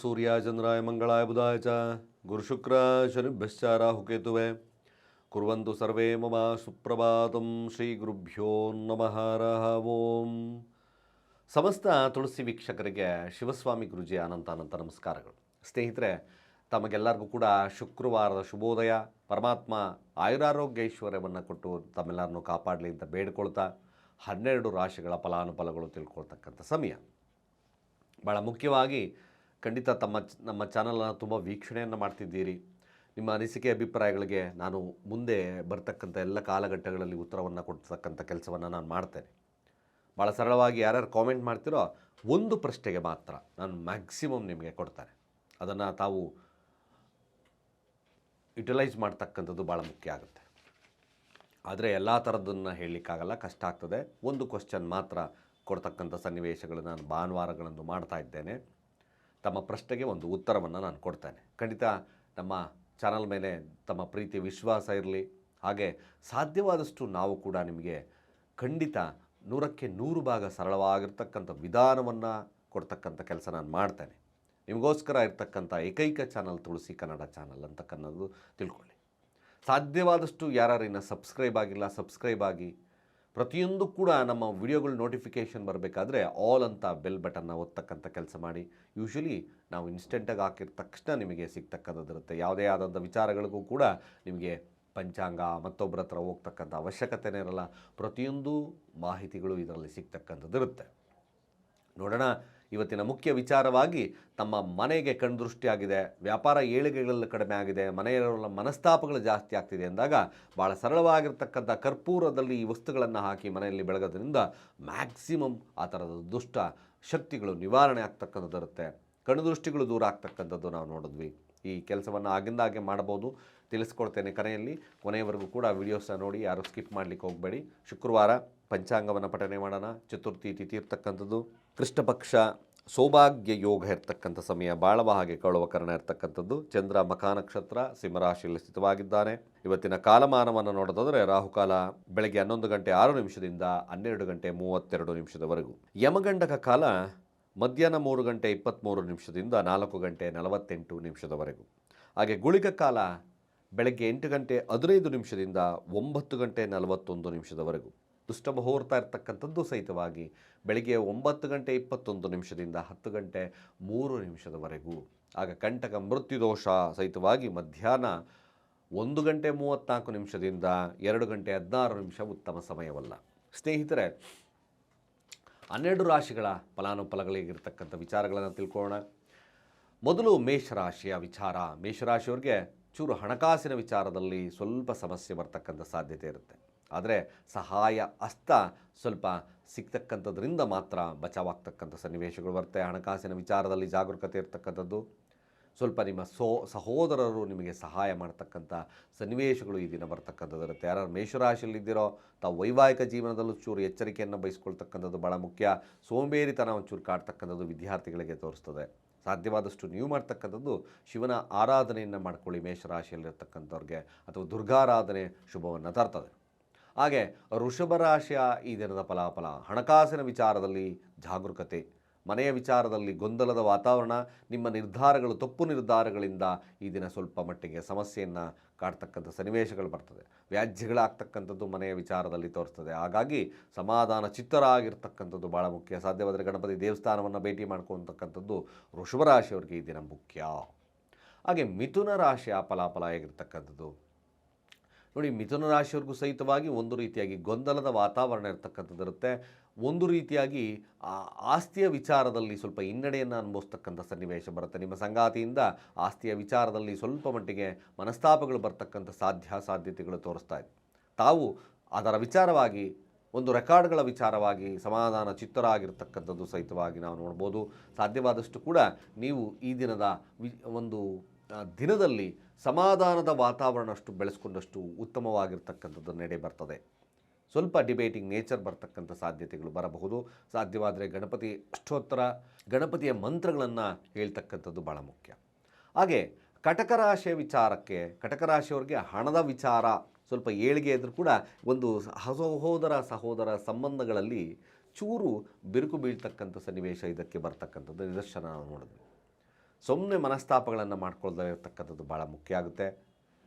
ಸೂರ್ಯಾಚಂದ್ರಾಯ ಮಂಗಳಾಯ ಬುಧಾಯ ಚ. ಗುರು ಶುಕ್ರ ಶನಿಭ್ಯಶ್ಚ ರಾಹುಕೇತುವೆ. ಕುರ್ವಂತು ಸರ್ವೇ ಮಮ ಸುಪ್ರಭಾತಂ ಶ್ರೀ ಗುರುಭ್ಯೋ ನಮಃ. ಓಂ. ಸಮಸ್ತ ತುಳಸಿ ವೀಕ್ಷಕರಿಗೆ ಶಿವಸ್ವಾಮಿ ಗುರುಜಿ ಅನಂತ ಅನಂತ ನಮಸ್ಕಾರಗಳು. ಸ್ನೇಹಿತರೆ, ತಮಗೆಲ್ಲರಿಗೂ ಕೂಡ ಶುಕ್ರವಾರದ ಶುಭೋದಯ. ಪರಮಾತ್ಮ ಆಯುರಾರೋಗ್ಯ ಐಶ್ವರ್ಯವನ್ನು ಕೊಟ್ಟು ತಮ್ಮೆಲ್ಲರನ್ನು ಕಾಪಾಡಲಿ ಅಂತ ಬೇಡ್ಕೊಳ್ತಾ ಹನ್ನೆರಡು ರಾಶಿಗಳ ಫಲಾನುಫಲಗಳು ತಿಳ್ಕೊಳ್ತಕ್ಕಂಥ ಸಮಯ. ಭಾಳ ಮುಖ್ಯವಾಗಿ ಖಂಡಿತ ತಮ್ಮ ನಮ್ಮ ಚಾನಲನ್ನು ತುಂಬ ವೀಕ್ಷಣೆಯನ್ನು ಮಾಡ್ತಿದ್ದೀರಿ. ನಿಮ್ಮ ಅನಿಸಿಕೆ ಅಭಿಪ್ರಾಯಗಳಿಗೆ ನಾನು ಮುಂದೆ ಬರ್ತಕ್ಕಂಥ ಎಲ್ಲ ಕಾಲಘಟ್ಟಗಳಲ್ಲಿ ಉತ್ತರವನ್ನು ಕೊಡ್ತಕ್ಕಂಥ ಕೆಲಸವನ್ನು ನಾನು ಮಾಡ್ತೇನೆ. ಭಾಳ ಸರಳವಾಗಿ ಯಾರ್ಯಾರು ಕಾಮೆಂಟ್ ಮಾಡ್ತೀರೋ ಒಂದು ಪ್ರಶ್ನೆಗೆ ಮಾತ್ರ ನಾನು ಮ್ಯಾಕ್ಸಿಮಮ್ ನಿಮಗೆ ಕೊಡ್ತಾರೆ ಅದನ್ನು ತಾವು ಯುಟಿಲೈಸ್ ಮಾಡ್ತಕ್ಕಂಥದ್ದು ಭಾಳ ಮುಖ್ಯ ಆಗುತ್ತೆ. ಆದರೆ ಎಲ್ಲ ಥರದ್ದನ್ನು ಹೇಳಲಿಕ್ಕಾಗಲ್ಲ, ಕಷ್ಟ ಆಗ್ತದೆ. ಒಂದು ಕ್ವಶನ್ ಮಾತ್ರ ಕೊಡ್ತಕ್ಕಂಥ ಸನ್ನಿವೇಶಗಳು ನಾನು ಭಾನುವಾರಗಳನ್ನು ಮಾಡ್ತಾ ಇದ್ದೇನೆ. ತಮ್ಮ ಪ್ರಶ್ನೆಗೆ ಒಂದು ಉತ್ತರವನ್ನು ನಾನು ಕೊಡ್ತೇನೆ. ಖಂಡಿತ ನಮ್ಮ ಚಾನಲ್ ಮೇಲೆ ತಮ್ಮ ಪ್ರೀತಿ, ವಿಶ್ವಾಸ ಇರಲಿ. ಹಾಗೆ ಸಾಧ್ಯವಾದಷ್ಟು ನಾವು ಕೂಡ ನಿಮಗೆ ಖಂಡಿತ ನೂರಕ್ಕೆ ನೂರು ಭಾಗ ಸರಳವಾಗಿರ್ತಕ್ಕಂಥ ವಿಧಾನವನ್ನು ಕೊಡ್ತಕ್ಕಂಥ ಕೆಲಸ ನಾನು ಮಾಡ್ತೇನೆ. ನಿಮಗೋಸ್ಕರ ಇರ್ತಕ್ಕಂಥ ಏಕೈಕ ಚಾನಲ್ ತುಳಸಿ ಕನ್ನಡ ಚಾನಲ್ ಅಂತಕ್ಕಂಥದ್ದು ತಿಳ್ಕೊಳ್ಳಿ. ಸಾಧ್ಯವಾದಷ್ಟು ಯಾರು ಸಬ್ಸ್ಕ್ರೈಬ್ ಆಗಿಲ್ಲ, ಸಬ್ಸ್ಕ್ರೈಬ್ ಆಗಿ ಪ್ರತಿಯೊಂದು ಕೂಡ ನಮ್ಮ ವಿಡಿಯೋಗಳು ನೋಟಿಫಿಕೇಷನ್ ಬರಬೇಕಾದ್ರೆ ಆಲ್ ಅಂತ ಬೆಲ್ ಬಟನ್ನ ಒತ್ತಕ್ಕಂಥ ಕೆಲಸ ಮಾಡಿ. ಯೂಶ್ವಲಿ ನಾವು ಇನ್ಸ್ಟೆಂಟಾಗಿ ಹಾಕಿದ ತಕ್ಷಣ ನಿಮಗೆ ಸಿಗ್ತಕ್ಕಂಥದ್ದಿರುತ್ತೆ ಯಾವುದೇ ಆದಂಥ ವಿಚಾರಗಳಿಗೂ ಕೂಡ ನಿಮಗೆ ಪಂಚಾಂಗ ಮತ್ತೊಬ್ಬರ ಹತ್ರ ಹೋಗ್ತಕ್ಕಂಥ ಅವಶ್ಯಕತೆನೇ ಇರಲ್ಲ. ಪ್ರತಿಯೊಂದು ಮಾಹಿತಿಗಳು ಇದರಲ್ಲಿ ಸಿಗ್ತಕ್ಕಂಥದ್ದಿರುತ್ತೆ ನೋಡೋಣ ಇವತ್ತಿನ ಮುಖ್ಯ ವಿಚಾರವಾಗಿ ತಮ್ಮ ಮನೆಗೆ ಕಣ್ದೃಷ್ಟಿಯಾಗಿದೆ. ವ್ಯಾಪಾರ ಏಳಿಗೆಗಳೆಲ್ಲ ಕಡಿಮೆ ಆಗಿದೆ. ಮನೆಯಲ್ಲ ಮನಸ್ತಾಪಗಳು ಜಾಸ್ತಿ ಆಗ್ತಿದೆ ಅಂದಾಗ ಭಾಳ ಸರಳವಾಗಿರ್ತಕ್ಕಂಥ ಕರ್ಪೂರದಲ್ಲಿ ಈ ವಸ್ತುಗಳನ್ನು ಹಾಕಿ ಮನೆಯಲ್ಲಿ ಬೆಳಗೋದ್ರಿಂದ ಮ್ಯಾಕ್ಸಿಮಮ್ ಆ ಥರದ ದುಷ್ಟ ಶಕ್ತಿಗಳು ನಿವಾರಣೆ ಆಗ್ತಕ್ಕಂಥದ್ದಿರುತ್ತೆ ಕಣ್ದೃಷ್ಟಿಗಳು ದೂರ ಆಗ್ತಕ್ಕಂಥದ್ದು ನಾವು ನೋಡಿದ್ವಿ. ಈ ಕೆಲಸವನ್ನು ಆಗಿಂದಾಗೆ ಮಾಡ್ಬೋದು ತಿಳಿಸ್ಕೊಡ್ತೇನೆ ಕರೆಯಲ್ಲಿ. ಕೊನೆಯವರೆಗೂ ಕೂಡ ವಿಡಿಯೋಸ್ನ ನೋಡಿ, ಯಾರು ಸ್ಕಿಪ್ ಮಾಡಲಿಕ್ಕೆ ಹೋಗಬೇಡಿ. ಶುಕ್ರವಾರ ಪಂಚಾಂಗವನ್ನು ಪಠನೆ ಮಾಡೋಣ. ಚತುರ್ಥಿ ತಿಥಿ ಇರ್ತಕ್ಕಂಥದ್ದು. ಕೃಷ್ಣ ಪಕ್ಷ ಸೌಭಾಗ್ಯ ಯೋಗ ಇರ್ತಕ್ಕಂಥ ಸಮಯ ಬಾಳವ ಹಾಗೆ ಕಳುವ ಕರ್ಣ ಇರ್ತಕ್ಕಂಥದ್ದು. ಚಂದ್ರ ಮಖಾ ನಕ್ಷತ್ರ ಸಿಂಹರಾಶಿಯಲ್ಲಿ ಸ್ಥಿತವಾಗಿದ್ದಾನೆ. ಇವತ್ತಿನ ಕಾಲಮಾನವನ್ನು ನೋಡೋದಾದರೆ ರಾಹುಕಾಲ ಬೆಳಗ್ಗೆ ಹನ್ನೊಂದು ಗಂಟೆ ಆರು ನಿಮಿಷದಿಂದ ಹನ್ನೆರಡು ಗಂಟೆ ಮೂವತ್ತೆರಡು ನಿಮಿಷದವರೆಗೂ. ಯಮಗಂಡಕ ಕಾಲ ಮಧ್ಯಾಹ್ನ ಮೂರು ಗಂಟೆ ಇಪ್ಪತ್ತ್ಮೂರು ನಿಮಿಷದಿಂದ ನಾಲ್ಕು ಗಂಟೆ ನಲವತ್ತೆಂಟು ನಿಮಿಷದವರೆಗೂ. ಹಾಗೆ ಗುಳಿಗ ಕಾಲ ಬೆಳಗ್ಗೆ ಎಂಟು ಗಂಟೆ ಹದಿನೈದು ನಿಮಿಷದಿಂದ ಒಂಬತ್ತು ಗಂಟೆ ನಲವತ್ತೊಂದು ನಿಮಿಷದವರೆಗೂ. ದುಷ್ಟ ಮುಹೂರ್ತ ಇರ್ತಕ್ಕಂಥದ್ದು ಸಹಿತವಾಗಿ ಬೆಳಿಗ್ಗೆ ಒಂಬತ್ತು ಗಂಟೆ ಇಪ್ಪತ್ತೊಂದು ನಿಮಿಷದಿಂದ ಹತ್ತು ಗಂಟೆ ಮೂರು ನಿಮಿಷದವರೆಗೂ, ಆಗ ಕಂಟಕ ಮೃತ್ಯುದೋಷ ಸಹಿತವಾಗಿ ಮಧ್ಯಾಹ್ನ ಒಂದು ಗಂಟೆ ಮೂವತ್ತ್ನಾಲ್ಕು ನಿಮಿಷದಿಂದ ಎರಡು ಗಂಟೆ ಹದಿನಾರು ನಿಮಿಷ ಉತ್ತಮ ಸಮಯವಲ್ಲ. ಸ್ನೇಹಿತರೆ, ಹನ್ನೆರಡು ರಾಶಿಗಳ ಫಲಾನುಫಲಗಳಿಗಿರ್ತಕ್ಕಂಥ ವಿಚಾರಗಳನ್ನು ತಿಳ್ಕೊಳ್ಳೋಣ. ಮೊದಲು ಮೇಷರಾಶಿಯ ವಿಚಾರ. ಮೇಷರಾಶಿಯವ್ರಿಗೆ ಚೂರು ಹಣಕಾಸಿನ ವಿಚಾರದಲ್ಲಿ ಸ್ವಲ್ಪ ಸಮಸ್ಯೆ ಬರ್ತಕ್ಕಂಥ ಸಾಧ್ಯತೆ ಇರುತ್ತೆ. ಆದರೆ ಸಹಾಯ, ಅಸ್ತ ಸ್ವಲ್ಪ ಸಿಗ್ತಕ್ಕಂಥದ್ರಿಂದ ಮಾತ್ರ ಬಚಾವಾಗ್ತಕ್ಕಂಥ ಸನ್ನಿವೇಶಗಳು ಬರುತ್ತೆ. ಹಣಕಾಸಿನ ವಿಚಾರದಲ್ಲಿ ಜಾಗರೂಕತೆ ಇರತಕ್ಕಂಥದ್ದು. ಸ್ವಲ್ಪ ನಿಮ್ಮ ಸೋ, ಸಹೋದರರು ನಿಮಗೆ ಸಹಾಯ ಮಾಡ್ತಕ್ಕಂಥ ಸನ್ನಿವೇಶಗಳು ಈ ದಿನ ಬರ್ತಕ್ಕಂಥದ್ದಿರುತ್ತೆ ಯಾರು ಮೇಷರಾಶಿಯಲ್ಲಿದ್ದೀರೋ, ತಾವು ವೈವಾಹಿಕ ಜೀವನದಲ್ಲೂ ಚೂರು ಎಚ್ಚರಿಕೆಯನ್ನು ಬಯಸ್ಕೊಳ್ತಕ್ಕಂಥದ್ದು ಭಾಳ ಮುಖ್ಯ. ಸೋಂಬೇರಿತನ ಒಂಚೂರು ಕಾಡ್ತಕ್ಕಂಥದ್ದು ವಿದ್ಯಾರ್ಥಿಗಳಿಗೆ ತೋರಿಸ್ತದೆ. ಸಾಧ್ಯವಾದಷ್ಟು ನೀವು ಮಾಡ್ತಕ್ಕಂಥದ್ದು ಶಿವನ ಆರಾಧನೆಯನ್ನು ಮಾಡ್ಕೊಳ್ಳಿ ಮೇಷರಾಶಿಯಲ್ಲಿರ್ತಕ್ಕಂಥವ್ರಿಗೆ. ಅಥವಾ ದುರ್ಗಾರಾಧನೆ ಶುಭವನ್ನು ತರ್ತದೆ. ಹಾಗೆ ವೃಷಭ ರಾಶಿಯ ಈ ದಿನದ ಫಲಾಫಲ, ಹಣಕಾಸಿನ ವಿಚಾರದಲ್ಲಿ ಜಾಗರೂಕತೆ, ಮನೆಯ ವಿಚಾರದಲ್ಲಿ ಗೊಂದಲದ ವಾತಾವರಣ, ನಿಮ್ಮ ನಿರ್ಧಾರಗಳು, ತಪ್ಪು ನಿರ್ಧಾರಗಳಿಂದ ಈ ದಿನ ಸ್ವಲ್ಪ ಮಟ್ಟಿಗೆ ಸಮಸ್ಯೆಯನ್ನು ಕಾಡ್ತಕ್ಕಂಥ ಸನ್ನಿವೇಶಗಳು ಬರ್ತದೆ. ವ್ಯಾಜ್ಯಗಳಾಗ್ತಕ್ಕಂಥದ್ದು ಮನೆಯ ವಿಚಾರದಲ್ಲಿ ತೋರಿಸ್ತದೆ. ಹಾಗಾಗಿ ಸಮಾಧಾನ ಚಿತ್ತರಾಗಿರ್ತಕ್ಕಂಥದ್ದು ಭಾಳ ಮುಖ್ಯ. ಸಾಧ್ಯವಾದರೆ ಗಣಪತಿ ದೇವಸ್ಥಾನವನ್ನು ಭೇಟಿ ಮಾಡ್ಕೊತಕ್ಕಂಥದ್ದು ವೃಷಭರಾಶಿಯವರಿಗೆ ಈ ದಿನ ಮುಖ್ಯ. ಹಾಗೆ ಮಿಥುನ ರಾಶಿಯ ಫಲಾಫಲ ಹೇಗಿರ್ತಕ್ಕಂಥದ್ದು? ನೋಡಿ, ಮಿಥುನ ರಾಶಿಯವ್ರಿಗೂ ಸಹಿತವಾಗಿ ಒಂದು ರೀತಿಯಾಗಿ ಗೊಂದಲದ ವಾತಾವರಣ ಇರತಕ್ಕಂಥದ್ದಿರುತ್ತೆ ಒಂದು ರೀತಿಯಾಗಿ ಆಸ್ತಿಯ ವಿಚಾರದಲ್ಲಿ ಸ್ವಲ್ಪ ಹಿನ್ನಡೆಯನ್ನು ಅನುಭವಿಸ್ತಕ್ಕಂಥ ಸನ್ನಿವೇಶ ಬರುತ್ತೆ. ನಿಮ್ಮ ಸಂಗಾತಿಯಿಂದ ಆಸ್ತಿಯ ವಿಚಾರದಲ್ಲಿ ಸ್ವಲ್ಪ ಮಟ್ಟಿಗೆ ಮನಸ್ತಾಪಗಳು ಬರ್ತಕ್ಕಂಥ ಸಾಧ್ಯ, ಸಾಧ್ಯತೆಗಳು ತೋರಿಸ್ತಾ ಇದೆ. ತಾವು ಅದರ ವಿಚಾರವಾಗಿ, ಒಂದು ರೆಕಾರ್ಡ್ಗಳ ವಿಚಾರವಾಗಿ ಸಮಾಧಾನ ಚಿತ್ತರಾಗಿರ್ತಕ್ಕಂಥದ್ದು ಸಹಿತವಾಗಿ ನಾವು ನೋಡ್ಬೋದು. ಸಾಧ್ಯವಾದಷ್ಟು ಕೂಡ ನೀವು ಈ ದಿನದ ವಿ, ಒಂದು ದಿನದಲ್ಲಿ ಸಮಾಧಾನದ ವಾತಾವರಣ ಅಷ್ಟು ಬೆಳೆಸ್ಕೊಂಡಷ್ಟು ಉತ್ತಮವಾಗಿರ್ತಕ್ಕಂಥದ್ದು ನಡೆ ಬರ್ತದೆ. ಸ್ವಲ್ಪ ಡಿಬೇಟಿಂಗ್ ನೇಚರ್ ಬರ್ತಕ್ಕಂಥ ಸಾಧ್ಯತೆಗಳು ಬರಬಹುದು. ಸಾಧ್ಯವಾದರೆ ಗಣಪತಿ ಅಷ್ಟೋತ್ತರ, ಗಣಪತಿಯ ಮಂತ್ರಗಳನ್ನು ಹೇಳ್ತಕ್ಕಂಥದ್ದು ಭಾಳ ಮುಖ್ಯ. ಹಾಗೆ ಕಟಕರಾಶಿಯ ವಿಚಾರಕ್ಕೆ, ಕಟಕರಾಶಿಯವರಿಗೆ ಹಣದ ವಿಚಾರ, ಸ್ವಲ್ಪ ಏಳಿಗೆ ಇದ್ರೂ ಕೂಡ ಒಂದು ಸಹೋದರ ಸಹೋದರ ಸಂಬಂಧಗಳಲ್ಲಿ ಚೂರು ಬಿರುಕು ಬೀಳ್ತಕ್ಕಂಥ ಸನ್ನಿವೇಶ ಇದಕ್ಕೆ ಬರ್ತಕ್ಕಂಥದ್ದು ನಿದರ್ಶನ ನಾವು ನೋಡಿದ್ವಿ. ಸುಮ್ಮನೆ ಮನಸ್ತಾಪಗಳನ್ನು ಮಾಡ್ಕೊಳ್ಳದೇ ಇರತಕ್ಕಂಥದ್ದು ಭಾಳ ಮುಖ್ಯ ಆಗುತ್ತೆ.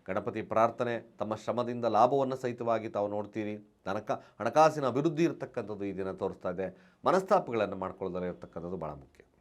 ಗಣಪತಿ ಪ್ರಾರ್ಥನೆ, ತಮ್ಮ ಶ್ರಮದಿಂದ ಲಾಭವನ್ನು ಸಹಿತವಾಗಿ ತಾವು ನೋಡ್ತೀರಿ. ತನಕ ಹಣಕಾಸಿನ ಅಭಿವೃದ್ಧಿ ಇರತಕ್ಕಂಥದ್ದು ಈ ದಿನ ತೋರಿಸ್ತಾ ಇದೆ. ಮನಸ್ತಾಪಗಳನ್ನು ಮಾಡ್ಕೊಳ್ದೇ ಇರತಕ್ಕಂಥದ್ದು ಭಾಳ ಮುಖ್ಯ.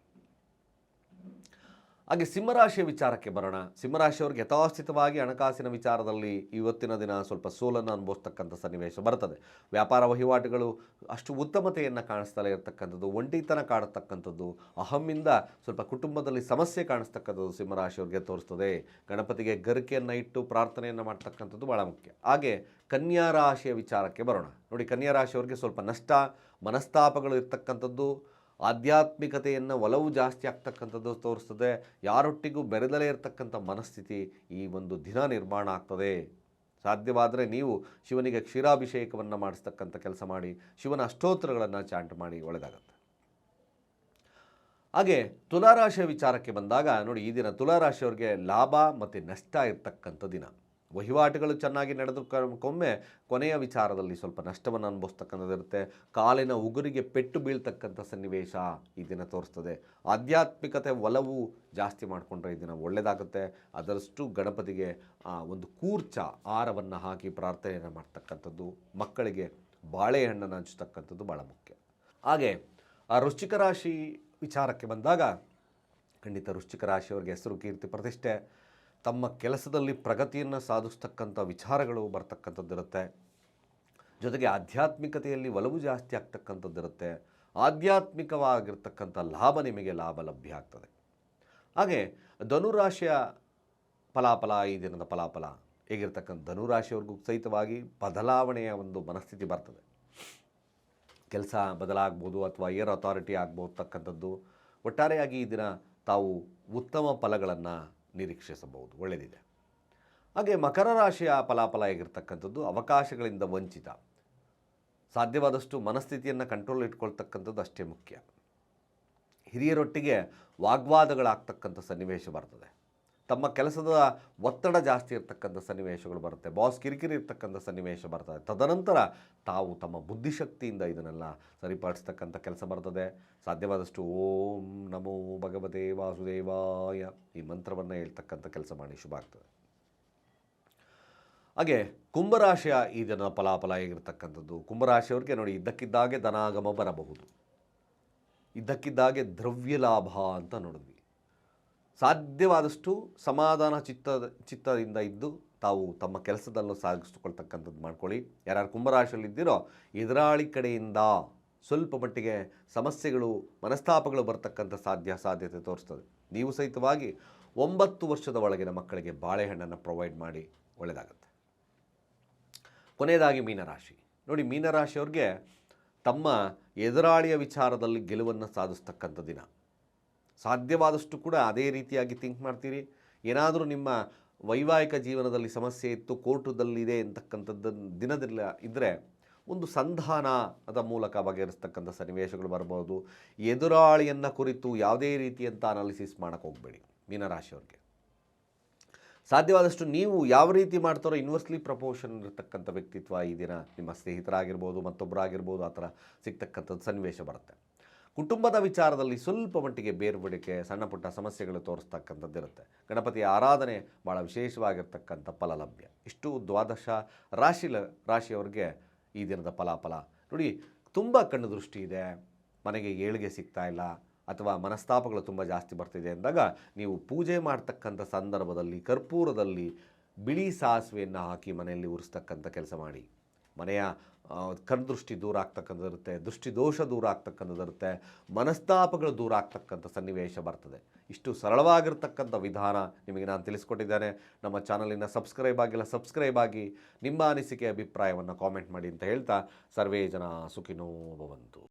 ಹಾಗೆ ಸಿಂಹರಾಶಿಯ ವಿಚಾರಕ್ಕೆ ಬರೋಣ. ಸಿಂಹರಾಶಿಯವ್ರಿಗೆ ಯಥಾಸ್ಥಿತವಾಗಿ ಹಣಕಾಸಿನ ವಿಚಾರದಲ್ಲಿ ಇವತ್ತಿನ ದಿನ ಸ್ವಲ್ಪ ಸೋಲನ್ನು ಅನುಭವಿಸ್ತಕ್ಕಂಥ ಸನ್ನಿವೇಶ ಬರ್ತದೆ. ವ್ಯಾಪಾರ ವಹಿವಾಟುಗಳು ಅಷ್ಟು ಉತ್ತಮತೆಯನ್ನು ಕಾಣಿಸ್ತಲೇ ಇರತಕ್ಕಂಥದ್ದು, ಒಂಟಿತನ ಕಾಣತಕ್ಕಂಥದ್ದು, ಅಹಮ್ಮಿಂದ ಸ್ವಲ್ಪ ಕುಟುಂಬದಲ್ಲಿ ಸಮಸ್ಯೆ ಕಾಣಿಸ್ತಕ್ಕಂಥದ್ದು ಸಿಂಹರಾಶಿಯವ್ರಿಗೆ ತೋರಿಸ್ತದೆ. ಗಣಪತಿಗೆ ಗರಿಕೆಯನ್ನು ಇಟ್ಟು ಪ್ರಾರ್ಥನೆಯನ್ನು ಮಾಡ್ತಕ್ಕಂಥದ್ದು ಭಾಳ ಮುಖ್ಯ. ಹಾಗೆ ಕನ್ಯಾ ರಾಶಿಯ ವಿಚಾರಕ್ಕೆ ಬರೋಣ. ನೋಡಿ, ಕನ್ಯಾ ರಾಶಿಯವ್ರಿಗೆ ಸ್ವಲ್ಪ ನಷ್ಟ, ಮನಸ್ತಾಪಗಳು ಇರ್ತಕ್ಕಂಥದ್ದು ಆಧ್ಯಾತ್ಮಿಕತೆಯನ್ನು ಒಲವು ಜಾಸ್ತಿ ಆಗ್ತಕ್ಕಂಥದ್ದು ತೋರಿಸ್ತದೆ. ಯಾರೊಟ್ಟಿಗೂ ಬೆರೆದಲೇ ಇರತಕ್ಕಂಥ ಮನಸ್ಥಿತಿ ಈ ಒಂದು ದಿನ ನಿರ್ಮಾಣ ಆಗ್ತದೆ. ಸಾಧ್ಯವಾದರೆ ನೀವು ಶಿವನಿಗೆ ಕ್ಷೀರಾಭಿಷೇಕವನ್ನು ಮಾಡಿಸ್ತಕ್ಕಂಥ ಕೆಲಸ ಮಾಡಿ, ಶಿವನ ಅಷ್ಟೋತ್ತರಗಳನ್ನು ಚಾಂಟ್ ಮಾಡಿ ಒಳ್ಳೆಯದಾಗತ್ತೆ ಹಾಗೆ ತುಲಾರಾಶಿಯ ವಿಚಾರಕ್ಕೆ ಬಂದಾಗ ನೋಡಿ ಈ ದಿನ ತುಲಾರಾಶಿಯವ್ರಿಗೆ ಲಾಭ ಮತ್ತು ನಷ್ಟ ಇರ್ತಕ್ಕಂಥ ದಿನ. ವಹಿವಾಟುಗಳು ಚೆನ್ನಾಗಿ ನಡೆದು ಕೊಮ್ಮೆ ಕೊನೆಯ ವಿಚಾರದಲ್ಲಿ ಸ್ವಲ್ಪ ನಷ್ಟವನ್ನು ಅನುಭವಿಸ್ತಕ್ಕಂಥದ್ದಿರುತ್ತೆ ಕಾಲಿನ ಉಗುರಿಗೆ ಪೆಟ್ಟು ಬೀಳ್ತಕ್ಕಂಥ ಸನ್ನಿವೇಶ ಈ ದಿನ ತೋರಿಸ್ತದೆ. ಆಧ್ಯಾತ್ಮಿಕತೆ ಒಲವು ಜಾಸ್ತಿ ಮಾಡಿಕೊಂಡ್ರೆ ಈ ದಿನ ಒಳ್ಳೆಯದಾಗುತ್ತೆ ಅದರಷ್ಟು ಗಣಪತಿಗೆ ಒಂದು ಕೂರ್ಚ ಆರವನ್ನು ಹಾಕಿ ಪ್ರಾರ್ಥನೆಯನ್ನು ಮಾಡ್ತಕ್ಕಂಥದ್ದು. ಮಕ್ಕಳಿಗೆ ಬಾಳೆಹಣ್ಣನ್ನು ಹಂಚ್ತಕ್ಕಂಥದ್ದು ಭಾಳ ಮುಖ್ಯ. ಹಾಗೆ, ಆ ವೃಶ್ಚಿಕ ರಾಶಿ ವಿಚಾರಕ್ಕೆ ಬಂದಾಗ ಖಂಡಿತ ವೃಶ್ಚಿಕ ರಾಶಿಯವರಿಗೆ ಹೆಸರು, ಕೀರ್ತಿ, ಪ್ರತಿಷ್ಠೆ ತಮ್ಮ ಕೆಲಸದಲ್ಲಿ ಪ್ರಗತಿಯನ್ನು ಸಾಧಿಸ್ತಕ್ಕಂಥ ವಿಚಾರಗಳು ಬರ್ತಕ್ಕಂಥದ್ದಿರುತ್ತೆ. ಜೊತೆಗೆ ಆಧ್ಯಾತ್ಮಿಕತೆಯಲ್ಲಿ ಒಲವು ಜಾಸ್ತಿ ಆಗ್ತಕ್ಕಂಥದ್ದಿರುತ್ತೆ. ಆಧ್ಯಾತ್ಮಿಕವಾಗಿರ್ತಕ್ಕಂಥ ಲಾಭ ನಿಮಗೆ ಲಾಭ ಲಭ್ಯ ಆಗ್ತದೆ. ಹಾಗೆ ಧನುರಾಶಿಯ ಫಲಾಫಲ, ಈ ದಿನದ ಫಲಾಫಲ ಹೇಗಿರ್ತಕ್ಕಂಥ ಧನುರಾಶಿಯವ್ರಿಗೂ ಸಹಿತವಾಗಿ ಬದಲಾವಣೆಯ ಒಂದು ಮನಸ್ಥಿತಿ ಬರ್ತದೆ. ಕೆಲಸ ಬದಲಾಗ್ಬೋದು ಅಥವಾ ಏರ್ ಅಥಾರಿಟಿ ಆಗ್ಬೋತಕ್ಕಂಥದ್ದು ಒಟ್ಟಾರೆಯಾಗಿ ಈ ದಿನ ತಾವು ಉತ್ತಮ ಫಲಗಳನ್ನು ನಿರೀಕ್ಷಿಸಬಹುದು ಒಳ್ಳೆಯದಿದೆ ಹಾಗೆ ಮಕರ ರಾಶಿಯ ಫಲಾಫಲ ಆಗಿರ್ತಕ್ಕಂಥದ್ದು ಅವಕಾಶಗಳಿಂದ ವಂಚಿತ. ಸಾಧ್ಯವಾದಷ್ಟು ಮನಸ್ಥಿತಿಯನ್ನು ಕಂಟ್ರೋಲ್ ಇಟ್ಕೊಳ್ತಕ್ಕಂಥದ್ದು ಅಷ್ಟೇ ಮುಖ್ಯ. ಹಿರಿಯರೊಟ್ಟಿಗೆ ವಾಗ್ವಾದಗಳಾಗ್ತಕ್ಕಂಥ ಸನ್ನಿವೇಶ ಬರ್ತದೆ. ತಮ್ಮ ಕೆಲಸದ ಒತ್ತಡ ಜಾಸ್ತಿ ಇರತಕ್ಕಂಥ ಸನ್ನಿವೇಶಗಳು ಬರುತ್ತೆ. ಬಾಸ್ ಕಿರಿಕಿರಿ ಇರ್ತಕ್ಕಂಥ ಸನ್ನಿವೇಶ ಬರ್ತದೆ. ತದನಂತರ ತಾವು ತಮ್ಮ ಬುದ್ಧಿಶಕ್ತಿಯಿಂದ ಇದನ್ನೆಲ್ಲ ಸರಿಪಡಿಸ್ತಕ್ಕಂಥ ಕೆಲಸ ಬರ್ತದೆ. ಸಾಧ್ಯವಾದಷ್ಟು ಓಂ ನಮೋ ಭಗವತೇ ವಾಸುದೇವಾಯ ಈ ಮಂತ್ರವನ್ನು ಹೇಳ್ತಕ್ಕಂಥ ಕೆಲಸ ಮಾಡಿ ಶುಭ ಆಗ್ತದೆ. ಹಾಗೆ ಕುಂಭರಾಶಿಯ ಈ ದಿನ ಫಲಾಫಲ ಹೇಗಿರ್ತಕ್ಕಂಥದ್ದು? ಕುಂಭರಾಶಿಯವ್ರಿಗೆ ನೋಡಿ ಇದ್ದಕ್ಕಿದ್ದಾಗೆ ಧನಾಗಮ ಬರಬಹುದು. ಇದ್ದಕ್ಕಿದ್ದಾಗೆ ದ್ರವ್ಯ ಲಾಭ ಅಂತ ನೋಡಿದ್ವಿ. ಸಾಧ್ಯವಾದಷ್ಟು ಸಮಾಧಾನ ಚಿತ್ತ ಚಿತ್ತದಿಂದ ಇದ್ದು ತಾವು ತಮ್ಮ ಕೆಲಸದಲ್ಲೂ ಸಾಗಿಸ್ಕೊಳ್ತಕ್ಕಂಥದ್ದು ಮಾಡ್ಕೊಳ್ಳಿ. ಯಾರ್ಯಾರು ಕುಂಭರಾಶಿಯಲ್ಲಿದ್ದೀರೋ ಎದುರಾಳಿ ಕಡೆಯಿಂದ ಸ್ವಲ್ಪ ಮಟ್ಟಿಗೆ ಸಮಸ್ಯೆಗಳು, ಮನಸ್ತಾಪಗಳು ಬರತಕ್ಕಂಥ ಸಾಧ್ಯ, ಸಾಧ್ಯತೆ ತೋರಿಸ್ತದೆ. ನೀವು ಸಹಿತವಾಗಿ ಒಂಬತ್ತು ವರ್ಷದ ಒಳಗಿನ ಮಕ್ಕಳಿಗೆ ಬಾಳೆಹಣ್ಣನ್ನು ಪ್ರೊವೈಡ್ ಮಾಡಿ ಒಳ್ಳೆಯದಾಗುತ್ತೆ. ಕೊನೆಯದಾಗಿ ಮೀನರಾಶಿ. ನೋಡಿ, ಮೀನರಾಶಿಯವ್ರಿಗೆ ತಮ್ಮ ಎದುರಾಳಿಯ ವಿಚಾರದಲ್ಲಿ ಗೆಲುವನ್ನು ಸಾಧಿಸ್ತಕ್ಕಂಥ ದಿನ. ಸಾಧ್ಯವಾದಷ್ಟು ಕೂಡ ಅದೇ ರೀತಿಯಾಗಿ ಥಿಂಕ್ ಮಾಡ್ತೀರಿ. ಏನಾದರೂ ನಿಮ್ಮ ವೈವಾಹಿಕ ಜೀವನದಲ್ಲಿ ಸಮಸ್ಯೆ ಇತ್ತು, ಕೋರ್ಟುದಲ್ಲಿದೆ ಅಂತಕ್ಕಂಥದ್ದು ದಿನದಿಲ್ಲ ಇದ್ದರೆ ಒಂದು ಸಂಧಾನದ ಮೂಲಕ ಬಗೆಹರಿಸ್ತಕ್ಕಂಥ ಸನ್ನಿವೇಶಗಳು ಬರ್ಬೋದು. ಎದುರಾಳಿಯನ್ನು ಕುರಿತು ಯಾವುದೇ ರೀತಿಯಂಥ ಅನಾಲಿಸಿಸ್ ಮಾಡೋಕ್ಕೆ ಹೋಗಬೇಡಿ ಮೀನರಾಶಿಯವ್ರಿಗೆ. ಸಾಧ್ಯವಾದಷ್ಟು ನೀವು ಯಾವ ರೀತಿ ಮಾಡ್ತಾರೋ ಇನ್ವರ್ಸ್ಲಿ ಪ್ರಪೋರ್ಷನ್ ಇರತಕ್ಕಂಥ ವ್ಯಕ್ತಿತ್ವ ಈ ದಿನ ನಿಮ್ಮ ಸ್ನೇಹಿತರಾಗಿರ್ಬೋದು ಮತ್ತೊಬ್ಬರಾಗಿರ್ಬೋದು ಆ ಥರ ಸಿಗ್ತಕ್ಕಂಥದ್ದು ಸನ್ನಿವೇಶ ಬರುತ್ತೆ. ಕುಟುಂಬದ ವಿಚಾರದಲ್ಲಿ ಸ್ವಲ್ಪ ಮಟ್ಟಿಗೆ ಬೇರ್ಬಿಡಿಕೆ, ಸಣ್ಣ ಪುಟ್ಟ ಸಮಸ್ಯೆಗಳು ತೋರಿಸ್ತಕ್ಕಂಥದ್ದಿರುತ್ತೆ. ಗಣಪತಿಯ ಆರಾಧನೆ ಭಾಳ ವಿಶೇಷವಾಗಿರ್ತಕ್ಕಂಥ ಫಲ ಲಭ್ಯ ಇಷ್ಟು ದ್ವಾದಶ ರಾಶಿ ರಾಶಿಯವರಿಗೆ ಈ ದಿನದ ಫಲಾಫಲ. ನೋಡಿ, ತುಂಬ ಕಣ್ಣು ದೃಷ್ಟಿ ಇದೆ. ಮನೆಗೆ ಏಳಿಗೆ ಸಿಗ್ತಾ ಇಲ್ಲ ಅಥವಾ ಮನಸ್ತಾಪಗಳು ತುಂಬ ಜಾಸ್ತಿ ಬರ್ತಿದೆ ಅಂದಾಗ ನೀವು ಪೂಜೆ ಮಾಡ್ತಕ್ಕಂಥ ಸಂದರ್ಭದಲ್ಲಿ, ಕರ್ಪೂರದಲ್ಲಿ ಬಿಳಿ ಸಾಸಿವೆಯನ್ನು ಹಾಕಿ ಮನೆಯಲ್ಲಿ ಉರಿಸ್ತಕ್ಕಂಥ ಕೆಲಸ ಮಾಡಿ. ಮನೆಯ ಕಣ್ದೃಷ್ಟಿ ದೂರ ಆಗ್ತಕ್ಕಂಥದ್ದಿರುತ್ತೆ ದೃಷ್ಟಿ ದೋಷ ದೂರ ಆಗ್ತಕ್ಕಂಥದ್ದಿರುತ್ತೆ ಮನಸ್ತಾಪಗಳು ದೂರ ಆಗ್ತಕ್ಕಂಥ ಸನ್ನಿವೇಶ ಬರ್ತದೆ. ಇಷ್ಟು ಸರಳವಾಗಿರ್ತಕ್ಕಂಥ ವಿಧಾನ ನಿಮಗೆ ನಾನು ತಿಳಿಸ್ಕೊಟ್ಟಿದ್ದೇನೆ. ನಮ್ಮ ಚಾನಲಿನ ಸಬ್ಸ್ಕ್ರೈಬ್ ಆಗಿಲ್ಲ, ಸಬ್ಸ್ಕ್ರೈಬ್ ಆಗಿ ನಿಮ್ಮ ಅನಿಸಿಕೆ, ಅಭಿಪ್ರಾಯವನ್ನು ಕಾಮೆಂಟ್ ಮಾಡಿ ಅಂತ ಹೇಳ್ತಾ ಸರ್ವೇ ಜನ ಸುಖಿನೋ ಭವಂತು